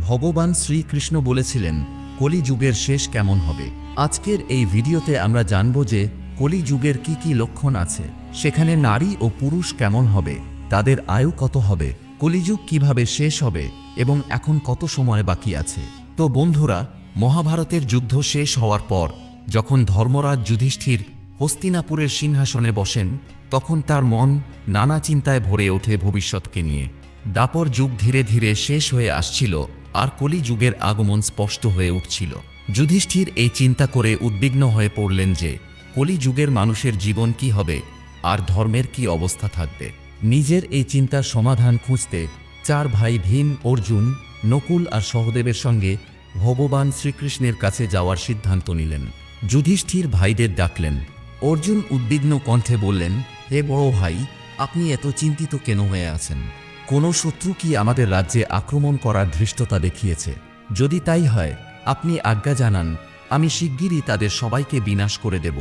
ভগবান শ্রীকৃষ্ণ বলেছিলেন, কলিযুগের শেষ কেমন হবে? আজকের এই ভিডিওতে আমরা জানব যে কলিযুগের কি কি লক্ষণ আছে, সেখানে নারী ও পুরুষ কেমন হবে, তাদের আয়ু কত হবে, কলিযুগ কীভাবে শেষ হবে, এবং এখন কত সময় বাকি আছে। তো বন্ধুরা, মহাভারতের যুদ্ধ শেষ হওয়ার পর, যখন ধর্মরাজ যুধিষ্ঠির হস্তিনাপুরের সিংহাসনে বসেন, তখন তার মন নানা চিন্তায় ভরে ওঠে ভবিষ্যৎকে নিয়ে। দাপর যুগ ধীরে ধীরে শেষ হয়ে আসছিল আর কলি যুগের আগমন স্পষ্ট হয়ে উঠছিল। যুধিষ্ঠির এই চিন্তা করে উদ্বিগ্ন হয়ে পড়লেন যে কলি যুগের মানুষের জীবন কি হবে? আর ধর্মের কি অবস্থা থাকবে? নিজের এই চিন্তার সমাধান খুঁজতে চার ভাই ভীম, অর্জুন, নকুল আর সহদেবের সঙ্গে ভগবান শ্রীকৃষ্ণের কাছে যাওয়ার সিদ্ধান্ত নিলেন। যুধিষ্ঠির ভাইদের ডাকলেন। অর্জুন উদ্বিগ্ন কণ্ঠে বললেন, হে বড় ভাই, আপনি এত চিন্তিত কেন হয়ে আছেন? কোনো শত্রু কি আমাদের রাজ্যে আক্রমণ করার ধৃষ্টতা দেখিয়েছে? যদি তাই হয়, আপনি আজ্ঞা জানান, আমি শিগগিরই তাদের সবাইকে বিনাশ করে দেব।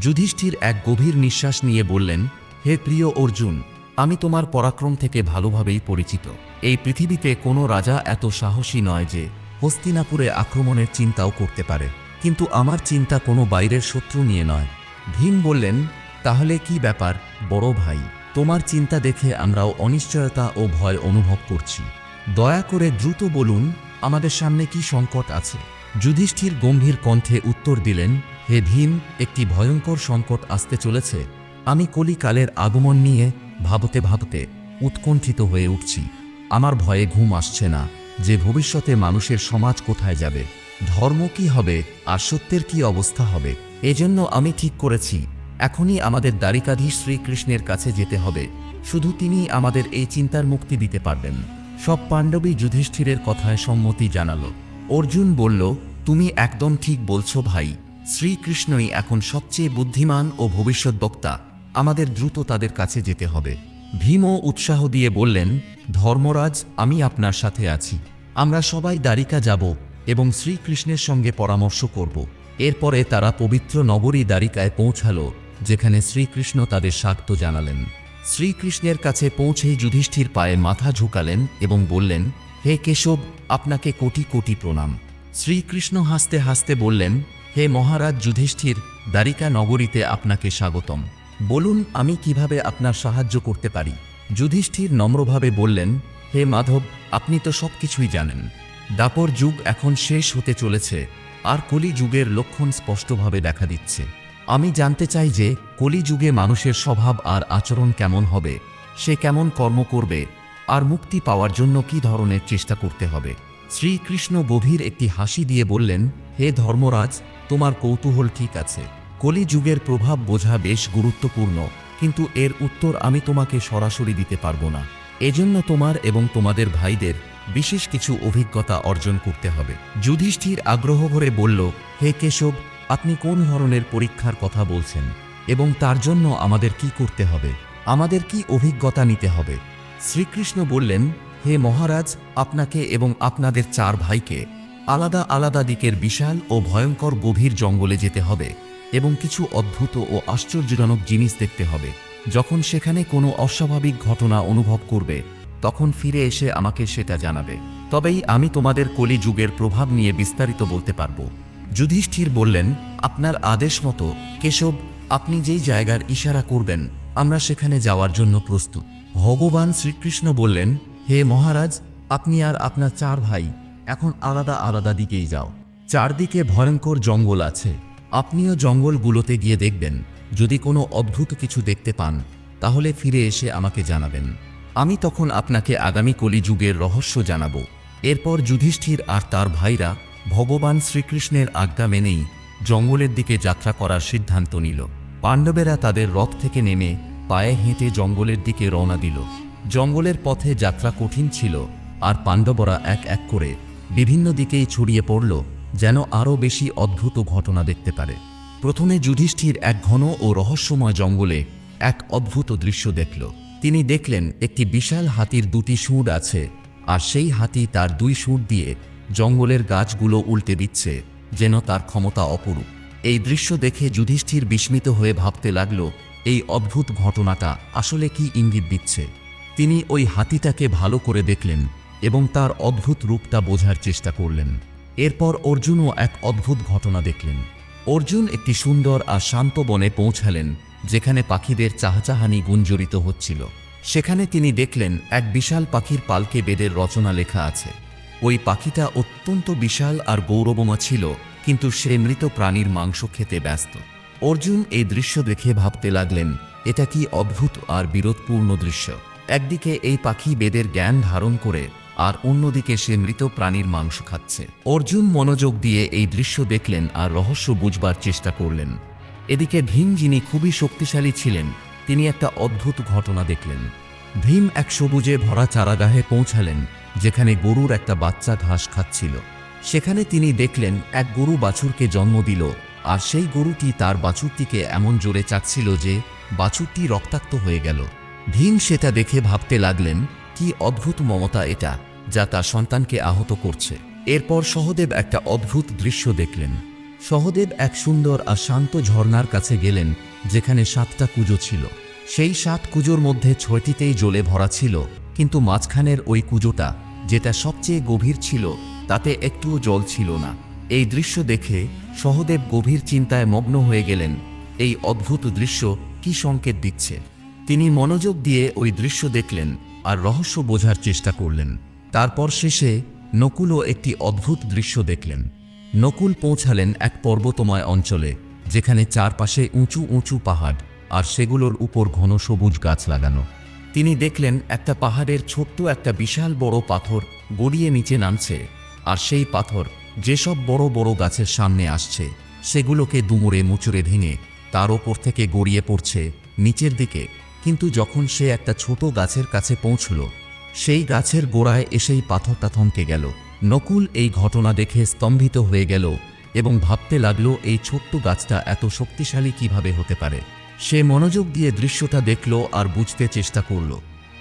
যুধিষ্ঠির এক গভীর নিঃশ্বাস নিয়ে বললেন, হে প্রিয় অর্জুন, আমি তোমার পরাক্রম থেকে ভালোভাবেই পরিচিত। এই পৃথিবীতে কোনো রাজা এত সাহসী নয় যে হস্তিনাপুরে আক্রমণের চিন্তাও করতে পারে। কিন্তু আমার চিন্তা কোনো বাইরের শত্রু নিয়ে নয়। ভীম বললেন, তাহলে কি ব্যাপার, বড় ভাই? তোমার চিন্তা দেখে আমরাও অনিশ্চয়তা ও ভয় অনুভব করছি। দয়া করে দ্রুত বলুন, আমাদের সামনে কি সংকট আছে? যুধিষ্ঠির গম্ভীর কণ্ঠে উত্তর দিলেন, হে ভীম, একটি ভয়ঙ্কর সংকট আসতে চলেছে। আমি কলিকালের আগমন নিয়ে ভাবতে ভাবতে উৎকণ্ঠিত হয়ে উঠছি। আমার ভয়ে ঘুম আসছে না। যে ভবিষ্যতে মানুষের সমাজ কোথায় যাবে? ধর্ম কি হবে? আর সত্যের কি অবস্থা হবে? এজন্য আমি ঠিক করেছি। এখনই আমাদের দ্বারিকাধীশ শ্রীকৃষ্ণের কাছে যেতে হবে। শুধু তিনি আমাদের এই চিন্তার মুক্তি দিতে পারবেন। সব পাণ্ডবী যুধিষ্ঠিরের কথায় সম্মতি জানালো। অর্জুন বলল, তুমি একদম ঠিক বলছো ভাই। শ্রীকৃষ্ণই এখন সবচেয়ে বুদ্ধিমান ও ভবিষ্যৎ বক্তা আমাদের দ্রুত তাদের কাছে যেতে হবে। ভীমও উৎসাহ দিয়ে বললেন, ধর্মরাজ, আমি আপনার সাথে আছি। আমরা সবাই দ্বারিকা যাব এবং শ্রীকৃষ্ণের সঙ্গে পরামর্শ করব। এরপরে তারা পবিত্র নগরী দ্বারিকায় পৌঁছালো। যেখানে শ্রীকৃষ্ণ তাদের স্বাগত জানালেন। শ্রীকৃষ্ণের কাছে পৌঁছেই যুধিষ্ঠির পায়ে মাথা ঝুঁকালেন এবং বললেন, হে কেশব, আপনাকে কোটি কোটি প্রণাম। শ্রীকৃষ্ণ হাসতে হাসতে বললেন, হে মহারাজ যুধিষ্ঠির, দ্বারিকা নগরীতে আপনাকে স্বাগতম। বলুন, আমি কীভাবে আপনার সাহায্য করতে পারি? যুধিষ্ঠির নম্রভাবে বললেন, হে মাধব, আপনি তো সব কিছুই জানেন। দাপর যুগ এখন শেষ হতে চলেছে, আর কলি যুগের লক্ষণ স্পষ্টভাবে দেখা দিচ্ছে। আমি জানতে চাই যে কলি যুগে মানুষের স্বভাব আর আচরণ কেমন হবে, সে কেমন কর্ম করবে, আর মুক্তি পাওয়ার জন্য কি ধরনের চেষ্টা করতে হবে? শ্রীকৃষ্ণ গভীর একটি হাসি দিয়ে বললেন, হে ধর্মরাজ, তোমার কৌতূহল ঠিক আছে। কলি যুগের প্রভাব বোঝা বেশ গুরুত্বপূর্ণ, কিন্তু এর উত্তর আমি তোমাকে সরাসরি দিতে পারব না। এজন্য তোমার এবং তোমাদের ভাইদের বিশেষ কিছু অভিজ্ঞতা অর্জন করতে হবে। যুধিষ্ঠির আগ্রহ ভরে বলল, হে কেশব আপনি কোন ধরনের পরীক্ষার কথা বলছেন? এবং তার জন্য আমাদের কি করতে হবে? আমাদের কি অভিজ্ঞতা নিতে হবে? শ্রীকৃষ্ণ বললেন, হে মহারাজ, আপনাকে এবং আপনাদের চার ভাইকে আলাদা আলাদা দিকের বিশাল ও ভয়ঙ্কর গভীর জঙ্গলে যেতে হবে এবং কিছু অদ্ভুত ও আশ্চর্যজনক জিনিস দেখতে হবে। যখন সেখানে কোনো অস্বাভাবিক ঘটনা অনুভব করবে, তখন ফিরে এসে আমাকে সেটা জানাবে। তবেই আমি তোমাদের কলি যুগের প্রভাব নিয়ে বিস্তারিত বলতে পারব। যুধিষ্ঠির বললেন, আপনার আদেশ মতো, কেশব, আপনি যেই জায়গার ইশারা করবেন, আমরা সেখানে যাওয়ার জন্য প্রস্তুত। ভগবান শ্রীকৃষ্ণ বললেন, হে মহারাজ, আপনি আর আপনার চার ভাই, এখন আলাদা আলাদা দিকেই যাও। চারদিকে ভয়ঙ্কর জঙ্গল আছে। আপনিও জঙ্গলগুলোতে গিয়ে দেখবেন। যদি কোনো অদ্ভুত কিছু দেখতে পান, তাহলে ফিরে এসে আমাকে জানাবেন। আমি তখন আপনাকে আগামী কলিযুগের রহস্য জানাব। এরপর যুধিষ্ঠির আর তার ভাইরা ভগবান শ্রীকৃষ্ণের আজ্ঞা মেনেই জঙ্গলের দিকে যাত্রা করার সিদ্ধান্ত নিল। পাণ্ডবেরা তাদের রথ থেকে নেমে পায়ে হেঁটে জঙ্গলের দিকে রওনা দিল। জঙ্গলের পথে যাত্রা কঠিন ছিল আর পাণ্ডবরা এক এক করে বিভিন্ন দিকেই ছড়িয়ে পড়ল যেন আরও বেশি অদ্ভুত ঘটনা দেখতে পারে। প্রথমে যুধিষ্ঠির এক ঘন ও রহস্যময় জঙ্গলে এক অদ্ভুত দৃশ্য দেখল। তিনি দেখলেন একটি বিশাল হাতির দুটি সুর আছে আর সেই হাতি তার দুই সুর দিয়ে জঙ্গলের গাছগুলো উল্টে দিচ্ছে, যেন তার ক্ষমতা অপরূপ। এই দৃশ্য দেখে যুধিষ্ঠির বিস্মিত হয়ে ভাবতে লাগল, এই অদ্ভুত ঘটনাটা আসলে কি ইঙ্গিত দিচ্ছে? তিনি ওই হাতিটাকে ভালো করে দেখলেন এবং তার অদ্ভুত রূপটা বোঝার চেষ্টা করলেন। এরপর অর্জুনও এক অদ্ভুত ঘটনা দেখলেন। অর্জুন একটি সুন্দর আর শান্ত বনে পৌঁছালেন, যেখানে পাখিদের চাহচাহানি গুঞ্জরিত হচ্ছিল। সেখানে তিনি দেখলেন, এক বিশাল পাখির পালকে বেদের রচনা লেখা আছে। ওই পাখিটা অত্যন্ত বিশাল আর গৌরবমা ছিল, কিন্তু সে মৃত প্রাণীর মাংস খেতে ব্যস্ত। অর্জুন এই দৃশ্য দেখে ভাবতে লাগলেন, এটা কি অদ্ভুত আর বিরোধপূর্ণ দৃশ্য। একদিকে এই পাখি বেদের জ্ঞান ধারণ করে, আর অন্যদিকে সে মৃত প্রাণীর মাংস খাচ্ছে। অর্জুন মনোযোগ দিয়ে এই দৃশ্য দেখলেন আর রহস্য বুঝবার চেষ্টা করলেন। এদিকে ভীম যিনি খুবই শক্তিশালী ছিলেন, তিনি একটা অদ্ভুত ঘটনা দেখলেন। ভীম এক সবুজে ভরা চারাগাহে পৌঁছালেন যেখানে গরুর একটা বাচ্চা ঘাস খাচ্ছিল। সেখানে তিনি দেখলেন, এক গরু বাছুরকে জন্ম দিল, আর সেই গরুটি তার বাছুরটিকে এমন জোরে চাচ্ছিল যে বাছুরটি রক্তাক্ত হয়ে গেল। ভীম সেটা দেখে ভাবতে লাগলেন, কি অদ্ভুত মমতা এটা, যা তার সন্তানকে আহত করছে। এরপর সহদেব একটা অদ্ভুত দৃশ্য দেখলেন। সহদেব এক সুন্দর আর শান্ত ঝর্ণার কাছে গেলেন, যেখানে সাতটা কুজো ছিল। সেই সাত কুজোর মধ্যে ছয়টিতেই জলে ভরা ছিল কিন্তু মাঝখানের ওই কুজোটা যেটা সবচেয়ে গভীর ছিল, তাতে একটুও জল ছিল না। এই দৃশ্য দেখে সহদেব গভীর চিন্তায় মগ্ন হয়ে গেলেন। এই অদ্ভুত দৃশ্য কি সংকেত দিচ্ছে? তিনি মনোযোগ দিয়ে ওই দৃশ্য দেখলেন আর রহস্য বোঝার চেষ্টা করলেন। তারপর শেষে নকুলও একটি অদ্ভুত দৃশ্য দেখলেন। নকুল পৌঁছালেন এক পর্বতময় অঞ্চলে, যেখানে চারপাশে উঁচু উঁচু পাহাড় আর সেগুলোর উপর ঘন সবুজ গাছ লাগানো। তিনি দেখলেন একটা পাহাড়ের ছোট্ট একটা বিশাল বড় পাথর গড়িয়ে নিচে নামছে, আর সেই পাথর যেসব বড় বড় গাছের সামনে আসছে, সেগুলোকে দুমড়ে মুচুরে ভেঙে তার ওপর থেকে গড়িয়ে পড়ছে নিচের দিকে। কিন্তু যখন সে একটা ছোট গাছের কাছে পৌঁছল, সেই গাছের গোড়ায় এসেই পাথরটা থমকে গেল। নকুল এই ঘটনা দেখে স্তম্ভিত হয়ে গেল এবং ভাবতে লাগল, এই ছোট্ট গাছটা এত শক্তিশালী কীভাবে হতে পারে? সে মনোযোগ দিয়ে দৃশ্যটা দেখল আর বুঝতে চেষ্টা করল।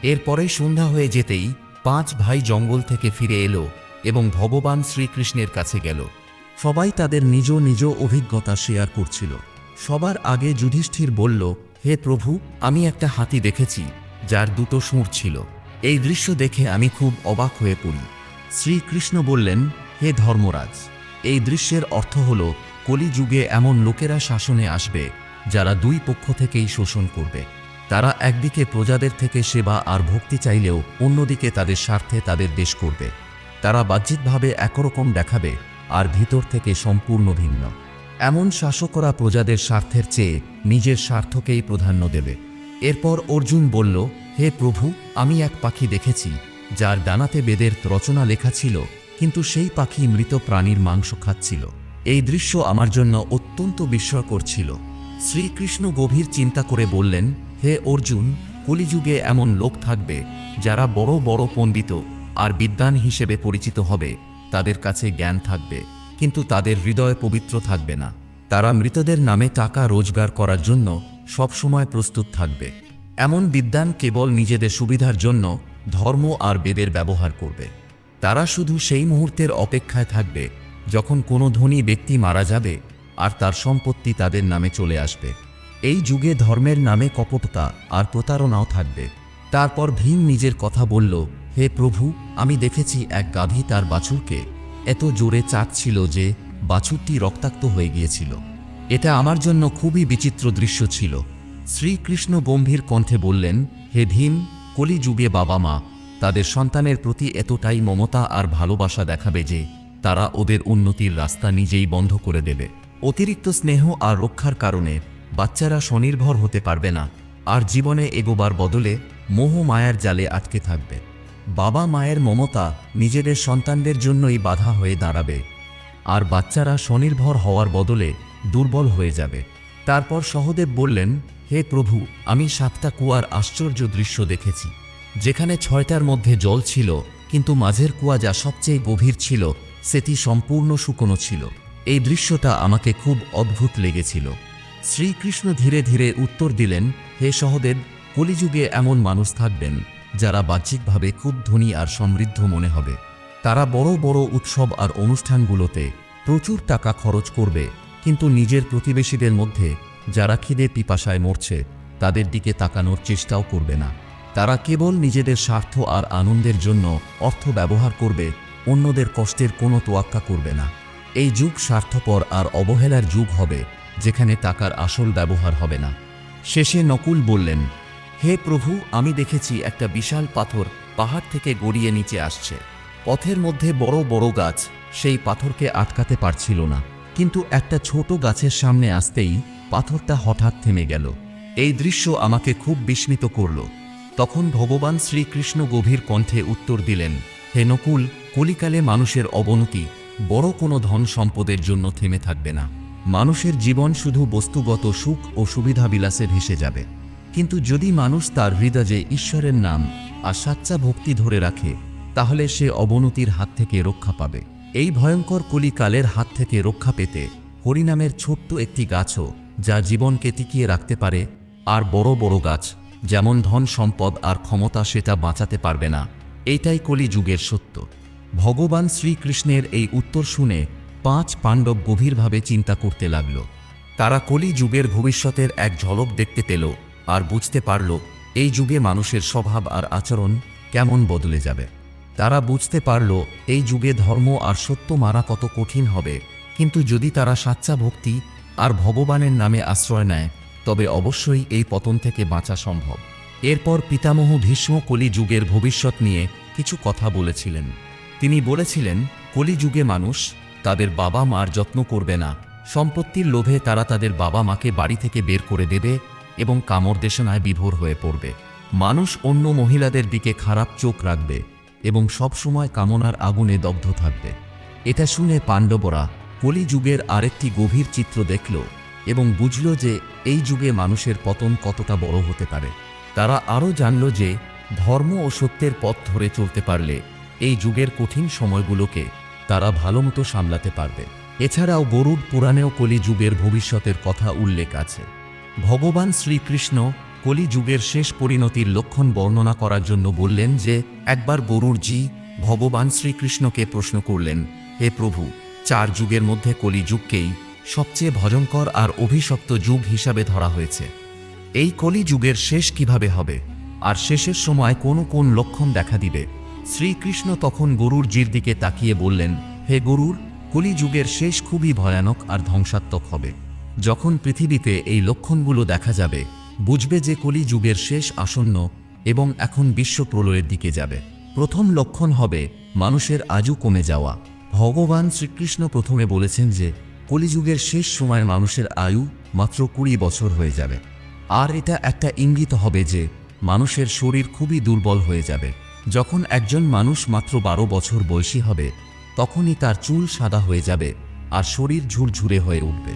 এরপরে সন্ধ্যা হয়ে যেতেই পাঁচ ভাই জঙ্গল থেকে ফিরে এলো এবং ভগবান শ্রীকৃষ্ণের কাছে গেল। সবাই তাদের নিজ নিজ অভিজ্ঞতা শেয়ার করছিল। সবার আগে যুধিষ্ঠির বলল, হে প্রভু, আমি একটা হাতি দেখেছি, যার দুটো সুর ছিল। এই দৃশ্য দেখে আমি খুব অবাক হয়ে পড়ি। শ্রীকৃষ্ণ বললেন, হে ধর্মরাজ, এই দৃশ্যের অর্থ হল, কলিযুগে এমন লোকেরা শাসনে আসবে যারা দুই পক্ষ থেকেই শোষণ করবে। তারা একদিকে প্রজাদের থেকে সেবা আর ভক্তি চাইলেও অন্যদিকে তাদের স্বার্থে তাদের দেশ করবে। তারা বাহ্যিকভাবে একরকম দেখাবে আর ভিতর থেকে সম্পূর্ণ ভিন্ন। এমন শাসকরা প্রজাদের স্বার্থের চেয়ে নিজের স্বার্থকেই প্রাধান্য দেবে। এরপর অর্জুন বলল, হে প্রভু, আমি এক পাখি দেখেছি, যার ডানাতে বেদের রচনা লেখা ছিল, কিন্তু সেই পাখি মৃত প্রাণীর মাংস খাচ্ছিল। এই দৃশ্য আমার জন্য অত্যন্ত বিস্ময়কর ছিল। শ্রীকৃষ্ণ গভীর চিন্তা করে বললেন, হে অর্জুন, কলিযুগে এমন লোক থাকবে যারা বড় বড় পণ্ডিত আর বিদ্বান হিসেবে পরিচিত হবে। তাদের কাছে জ্ঞান থাকবে, কিন্তু তাদের হৃদয় পবিত্র থাকবে না। তারা মৃতদের নামে টাকা রোজগার করার জন্য সবসময় প্রস্তুত থাকবে। এমন বিদ্বান কেবল নিজেদের সুবিধার জন্য ধর্ম আর বেদের ব্যবহার করবে। তারা শুধু সেই মুহূর্তের অপেক্ষায় থাকবে যখন কোনো ধনী ব্যক্তি মারা যাবে আর তার সম্পত্তি তাদের নামে চলে আসবে। এই যুগে ধর্মের নামে কপটতা আর প্রতারণাও থাকবে। তারপর ভীম নিজের কথা বলল, হে প্রভু, আমি দেখেছি এক গাভী তার বাছুরকে। এত জোরে চাকছিল যে বাছুরটি রক্তাক্ত হয়ে গিয়েছিল। এটা আমার জন্য খুবই বিচিত্র দৃশ্য ছিল। শ্রীকৃষ্ণ গম্ভীর কণ্ঠে বললেন, হে ভীম, কলিযুগে বাবা মা, তাদের সন্তানের প্রতি এতটাই মমতা আর ভালোবাসা দেখাবে যে তারা ওদের উন্নতির রাস্তা নিজেই বন্ধ করে দেবে। অতিরিক্ত স্নেহ আর রক্ষার কারণে বাচ্চারা স্বনির্ভর হতে পারবে না, আর জীবনে এগোবার বদলে মোহ মায়ার জালে আটকে থাকবে। বাবা মায়ের মমতা নিজেদের সন্তানদের জন্যই বাধা হয়ে দাঁড়াবে, আর বাচ্চারা স্বনির্ভর হওয়ার বদলে দুর্বল হয়ে যাবে। তারপর সহদেব বললেন, হে প্রভু, আমি সাতটা কুয়ার আশ্চর্য দৃশ্য দেখেছি। যেখানে ছয়টার মধ্যে জল ছিল, কিন্তু মাঝের কুয়া যা সবচেয়ে গভীর ছিল, সেটি সম্পূর্ণ শুকনো ছিল। এই দৃশ্যটা আমাকে খুব অদ্ভুত লেগেছিল। শ্রীকৃষ্ণ ধীরে ধীরে উত্তর দিলেন, হে সহদেব, কলিযুগে এমন মানুষ থাকবেন, যারা বাহ্যিকভাবে খুব ধনী আর সমৃদ্ধ মনে হবে। তারা বড় বড় উৎসব আর অনুষ্ঠানগুলোতে প্রচুর টাকা খরচ করবে, কিন্তু নিজের প্রতিবেশীদের মধ্যে যারা খিদে পিপাসায় মরছে, তাদের দিকে তাকানোর চেষ্টাও করবে না। তারা কেবল নিজেদের স্বার্থ আর আনন্দের জন্য অর্থ ব্যবহার করবে, অন্যদের কষ্টের কোনো তোয়াক্কা করবে না। এই যুগ স্বার্থপর আর অবহেলার যুগ হবে, যেখানে টাকার আসল ব্যবহার হবে না। শেষে নকুল বললেন, হে প্রভু, আমি দেখেছি একটা বিশাল পাথর পাহাড় থেকে গড়িয়ে নিচে আসছে। পথের মধ্যে বড় বড় গাছ, সেই পাথরকে আটকাতে পারছিল না। কিন্তু একটা ছোট গাছের সামনে আসতেই পাথরটা হঠাৎ থেমে গেল। এই দৃশ্য আমাকে খুব বিস্মিত করল। তখন ভগবান শ্রীকৃষ্ণ গভীর কণ্ঠে উত্তর দিলেন, হে নকুল, কলিকালে মানুষের অবনতি বড় কোনো ধন সম্পদের জন্য থেমে থাকবে না। মানুষের জীবন শুধু বস্তুগত সুখ ও সুবিধাবিলাসে ভেসে যাবে। কিন্তু যদি মানুষ তার হৃদয়ে ঈশ্বরের নাম আর সাচ্চা ভক্তি ধরে রাখে, তাহলে সে অবনতির হাত থেকে রক্ষা পাবে। এই ভয়ঙ্কর কলিকালের হাত থেকে রক্ষা পেতে হরিনামের ছোট্ট একটি গাছও যা জীবনকে টিকিয়ে রাখতে পারে আর বড় বড় গাছ, যেমন ধন সম্পদ আর ক্ষমতা সেটা বাঁচাতে পারবে না। এইটাই কলিযুগের সত্য। ভগবান শ্রীকৃষ্ণের এই উত্তর শুনে পাঁচ পাণ্ডব গভীরভাবে চিন্তা করতে লাগল। তারা কলি যুগের ভবিষ্যতের এক ঝলক দেখতে পেল আর বুঝতে পারল, এই যুগে মানুষের স্বভাব আর আচরণ কেমন বদলে যাবে। তারা বুঝতে পারল, এই যুগে ধর্ম আর সত্য মারা কত কঠিন হবে। কিন্তু যদি তারা সাচ্চা ভক্তি আর ভগবানের নামে আশ্রয় নেয়, তবে অবশ্যই এই পতন থেকে বাঁচা সম্ভব। এরপর পিতামহ ভীষ্ম কলি যুগের ভবিষ্যৎ নিয়ে কিছু কথা বলেছিলেন। তিনি বলেছিলেন, কলিযুগে মানুষ তাদের বাবা মার যত্ন করবে না। সম্পত্তির লোভে তারা তাদের বাবা মাকে বাড়ি থেকে বের করে দেবে এবং কামর দেশনায় বিভোর হয়ে পড়বে। মানুষ অন্য মহিলাদের দিকে খারাপ চোখ রাখবে এবং সবসময় কামনার আগুনে দগ্ধ থাকবে। এটা শুনে পাণ্ডবরা কলিযুগের আরেকটি গভীর চিত্র দেখল এবং বুঝল যে এই যুগে মানুষের পতন কতটা বড় হতে পারে। তারা আরও জানল যে ধর্ম ও সত্যের পথ ধরে চলতে পারলে এই যুগের কঠিন সময়গুলোকে তারা ভালোমতো সামলাতে পারবে। এছাড়াও গরুড পুরাণেও কলিযুগের ভবিষ্যতের কথা উল্লেখ আছে। ভগবান শ্রীকৃষ্ণ কলিযুগের শেষ পরিণতির লক্ষণ বর্ণনা করার জন্য বললেন যে, একবার গরুড়জি ভগবান শ্রীকৃষ্ণকে প্রশ্ন করলেন, হে প্রভু, চার যুগের মধ্যে কলিযুগকেই সবচেয়ে ভয়ঙ্কর আর অভিশপ্ত যুগ হিসাবে ধরা হয়েছে। এই কলিযুগের শেষ কীভাবে হবে? আর শেষের সময় কোন কোন লক্ষণ দেখা দিবে? শ্রীকৃষ্ণ তখন গরুর জির দিকে তাকিয়ে বললেন, হে গরুর, কলিযুগের শেষ খুবই ভয়ানক আর ধ্বংসাত্মক হবে। যখন পৃথিবীতে এই লক্ষণগুলো দেখা যাবে, বুঝবে যে কলিযুগের শেষ আসন্ন এবং এখন বিশ্ব প্রলয়ের দিকে যাবে। প্রথম লক্ষণ হবে মানুষের আজু কমে যাওয়া। ভগবান শ্রীকৃষ্ণ প্রথমে বলেছেন যে, কলিযুগের শেষ সময় মানুষের আয়ু মাত্র কুড়ি বছর হয়ে যাবে। আর এটা একটা ইঙ্গিত হবে যে, মানুষের শরীর খুবই দুর্বল হয়ে যাবে। যখন একজন মানুষ মাত্র বারো বছর বয়সী হবে, তখনই তার চুল সাদা হয়ে যাবে আর শরীর ঝুরঝুরে হয়ে উঠবে।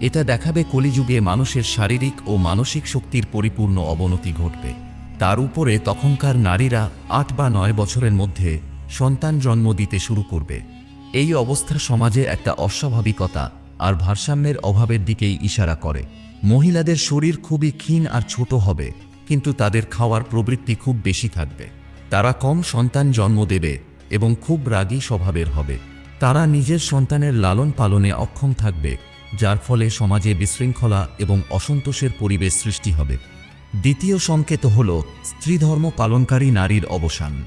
এটা দেখাবে কলিযুগে মানুষের শারীরিক ও মানসিক শক্তির পরিপূর্ণ অবনতি ঘটবে। তার উপরে তখনকার নারীরা আট বা নয় বছরের মধ্যে সন্তান জন্ম দিতে শুরু করবে। এই অবস্থা সমাজে একটা অস্বাভাবিকতা আর ভারসাম্যের অভাবের দিকেই ইশারা করে। মহিলাদের শরীর খুবই ক্ষীণ আর ছোট হবে, কিন্তু তাদের খাওয়ার প্রবৃত্তি খুব বেশি থাকবে। তারা কম সন্তান জন্ম দেবে এবং খুব রাগী স্বভাবের হবে। তারা নিজের সন্তানের লালন পালনে অক্ষম থাকবে, যার ফলে সমাজে বিশৃঙ্খলা এবং অসন্তোষের পরিবেশ সৃষ্টি হবে। দ্বিতীয় সংকেত হল স্ত্রীধর্ম পালনকারী নারীর অবসান।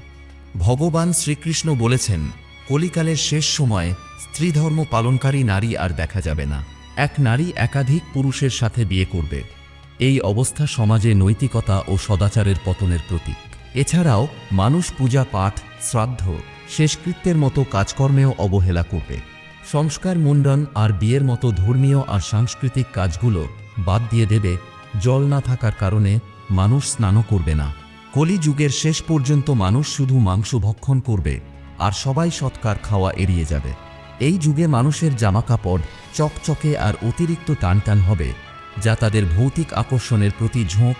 ভগবান শ্রীকৃষ্ণ বলেছেন, কলিকালের শেষ সময়ে স্ত্রীধর্ম পালনকারী নারী আর দেখা যাবে না। এক নারী একাধিক পুরুষের সাথে বিয়ে করবে। এই অবস্থা সমাজে নৈতিকতা ও সদাচারের পতনের প্রতীক। এছাড়াও মানুষ পূজা পাঠ, শ্রাদ্ধ, শেষকৃত্যের মতো কাজকর্মেও অবহেলা করবে। সংস্কার মুন্ডন আর বিয়ের মতো ধর্মীয় আর সাংস্কৃতিক কাজগুলো বাদ দিয়ে দেবে, জল না থাকার কারণে মানুষ স্নানও করবে না। কলিযুগের শেষ পর্যন্ত মানুষ শুধু মাংস ভক্ষণ করবে, আর সবাই সৎকার খাওয়া এড়িয়ে যাবে। এই যুগে মানুষের জামাকাপড় চকচকে আর অতিরিক্ত টানটান হবে, যা তাদের ভৌতিক আকর্ষণের প্রতি ঝোঁক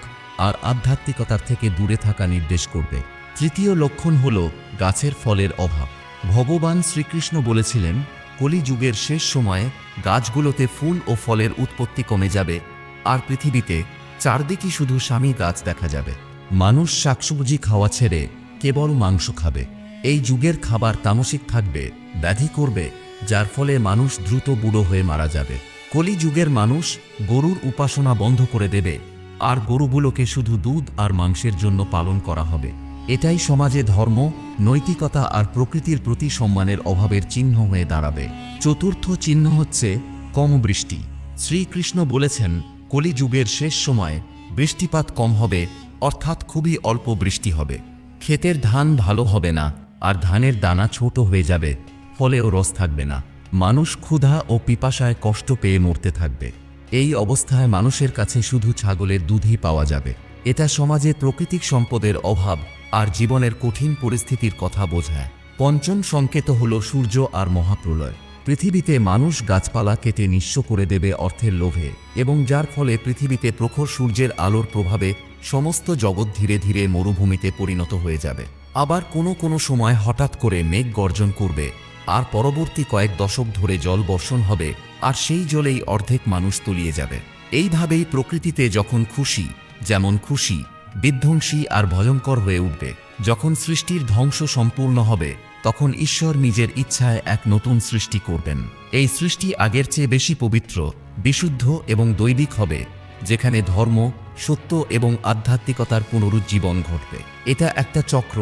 আর আধ্যাত্মিকতার থেকে দূরে থাকা নির্দেশ করবে। তৃতীয় লক্ষণ হল গাছের ফলের অভাব। ভগবান শ্রীকৃষ্ণ বলেছিলেন, কলিযুগের শেষ সময়ে গাছগুলোতে ফুল ও ফলের উৎপত্তি কমে যাবে, আর পৃথিবীতে চারদিকে শুধু স্বামী গাছ দেখা যাবে। মানুষ শাকসবজি খাওয়া ছেড়ে কেবল মাংস খাবে। এই যুগের খাবার তামসিক থাকবে, ব্যাধি করবে, যার ফলে মানুষ দ্রুত বুড়ো হয়ে মারা যাবে। কলি যুগের মানুষ গরুর উপাসনা বন্ধ করে দেবে আর গরুগুলোকে শুধু দুধ আর মাংসের জন্য পালন করা হবে। এটাই সমাজে ধর্ম, নৈতিকতা আর প্রকৃতির প্রতি সম্মানের অভাবের চিহ্ন হয়ে দাঁড়াবে। চতুর্থ চিহ্ন হচ্ছে কম বৃষ্টি শ্রীকৃষ্ণ বলেছেন, কলিযুগের শেষ সময়ে বৃষ্টিপাত কম হবে, অর্থাৎ খুবই অল্প বৃষ্টি হবে। ক্ষেতের ধান ভালো হবে না, আর ধানের দানা ছোট হয়ে যাবে, ফলেও রস থাকবে না। মানুষ ক্ষুধা ও পিপাসায় কষ্ট পেয়ে মরতে থাকবে। এই অবস্থায় মানুষের কাছে শুধু ছাগলের দুধই পাওয়া যাবে। এটা সমাজে প্রাকৃতিক সম্পদের অভাব আর জীবনের কঠিন পরিস্থিতির কথা বোঝায়। পঞ্চম সংকেত হল সূর্য আর মহাপ্রলয়। পৃথিবীতে মানুষ গাছপালা কেটে নিঃস্ব করে দেবে অর্থের লোভে এবং যার ফলে পৃথিবীতে প্রখর সূর্যের আলোর প্রভাবে সমস্ত জগৎ ধীরে ধীরে মরুভূমিতে পরিণত হয়ে যাবে। আবার কোনো কোনো সময় হঠাৎ করে মেঘ গর্জন করবে আর পরবর্তী কয়েক দশক ধরে জল বর্ষণ হবে, আর সেই জলেই অর্ধেক মানুষ তলিয়ে যাবে। এইভাবেই প্রকৃতিতে যখন খুশি, যেমন খুশি, বিধ্বংসী আর ভয়ঙ্কর হয়ে উঠবে। যখন সৃষ্টির ধ্বংস সম্পূর্ণ হবে, তখন ঈশ্বর নিজের ইচ্ছায় এক নতুন সৃষ্টি করবেন। এই সৃষ্টি আগের চেয়ে বেশি পবিত্র, বিশুদ্ধ এবং দৈবিক হবে, যেখানে ধর্ম, সত্য এবং আধ্যাত্মিকতার পুনরুজ্জীবন ঘটবে। এটা একটা চক্র,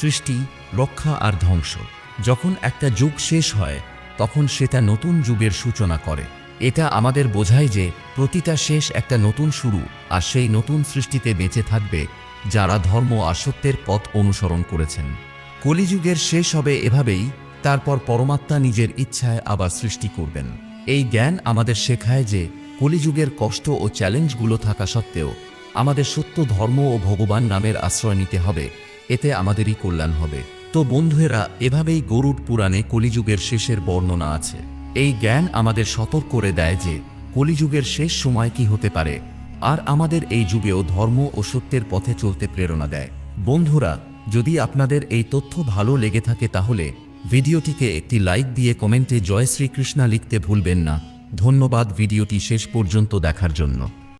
সৃষ্টি, রক্ষা আর ধ্বংস। যখন একটা যুগ শেষ হয়, তখন সেটা নতুন যুগের সূচনা করে। এটা আমাদের বোঝায় যে প্রতিটা শেষ একটা নতুন শুরু আর সেই নতুন সৃষ্টিতে বেঁচে থাকবে যারা ধর্ম আর সত্যের পথ অনুসরণ করেছেন। কলিযুগের শেষ হবে এভাবেই, তারপর পরমাত্মা নিজের ইচ্ছায় আবার সৃষ্টি করবেন। এই জ্ঞান আমাদের শেখায় যে কলিযুগের কষ্ট ও চ্যালেঞ্জগুলো থাকা সত্ত্বেও আমাদের সত্য ধর্ম ও ভগবান নামের আশ্রয় নিতে হবে, এতে আমাদেরই কল্যাণ হবে। তো বন্ধুরা এভাবেই গরুড পুরাণে কলিযুগের শেষের বর্ণনা আছে। এই জ্ঞান আমাদের সতর্ক করে দেয় যে, কলিযুগের শেষ সময় কি হতে পারে, আর আমাদের এই যুগেও ধর্ম ও সত্যের পথে চলতে প্রেরণা দেয়। বন্ধুরা, যদি আপনাদের এই তথ্য ভালো লেগে থাকে তাহলে ভিডিওটিকে একটি লাইক দিয়ে কমেন্টে জয় শ্রীকৃষ্ণা লিখতে ভুলবেন না। ধন্যবাদ ভিডিওটি শেষ পর্যন্ত দেখার জন্য।